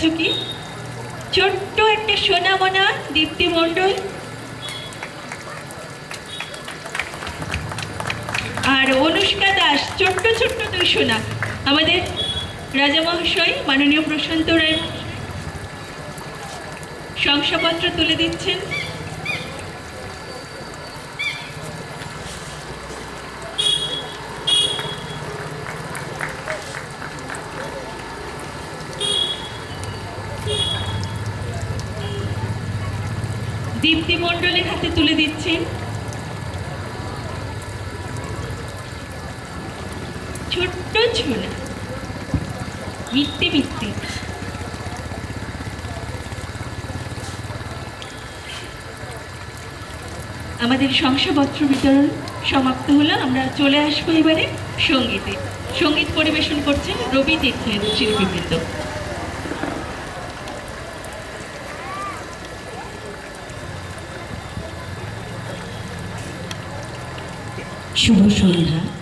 চোরাচুকি ছোট্ট একটা সোনামোনা দীপ্তি আর অনুষ্কা দাস, ছোট্ট ছোট্ট দুই সোনা। আমাদের রাজা মহাশয় মাননীয় প্রশান্ত রায় শংসাপত্র তুলে দিচ্ছেন। দীপ্তি মণ্ডলের হাতে তুলে দিচ্ছেন। ছোট্ট ছোনা মিথ্যে মিথ্যে আমাদের শংসাপত্র বিতরণ সমাপ্ত হলো। আমরা চলে আসব এবারে সঙ্গীতে। সংগীত পরিবেশন করছেন রবি তীর্থের শিল্পীবৃন্দ। শুভ সন্ধ্যা।